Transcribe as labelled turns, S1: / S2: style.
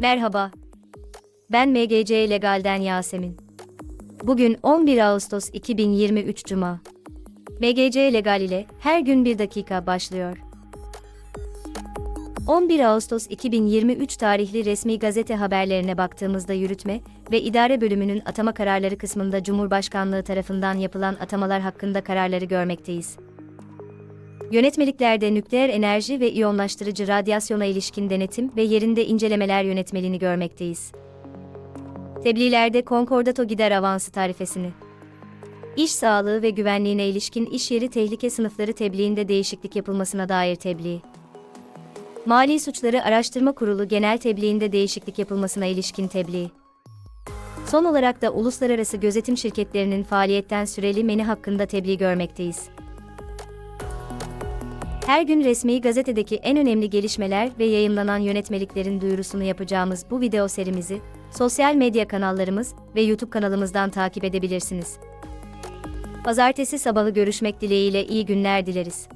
S1: Merhaba. Ben MGC Legal'den Yasemin. Bugün 11 Ağustos 2023 Cuma. MGC Legal ile her gün bir dakika başlıyor. 11 Ağustos 2023 tarihli resmi gazete haberlerine baktığımızda yürütme ve idare bölümünün atama kararları kısmında Cumhurbaşkanlığı tarafından yapılan atamalar hakkında kararları görmekteyiz. Yönetmeliklerde nükleer enerji ve iyonlaştırıcı radyasyona ilişkin denetim ve yerinde incelemeler yönetmeliğini görmekteyiz. Tebliğlerde konkordato gider avansı tarifesini. İş sağlığı ve güvenliğine ilişkin iş yeri tehlike sınıfları tebliğinde değişiklik yapılmasına dair tebliğ. Mali Suçları Araştırma Kurulu genel tebliğinde değişiklik yapılmasına ilişkin tebliğ. Son olarak da uluslararası gözetim şirketlerinin faaliyetten süreli meni hakkında tebliğ görmekteyiz. Her gün resmi gazetedeki en önemli gelişmeler ve yayımlanan yönetmeliklerin duyurusunu yapacağımız bu video serimizi sosyal medya kanallarımız ve YouTube kanalımızdan takip edebilirsiniz. Pazartesi sabahı görüşmek dileğiyle iyi günler dileriz.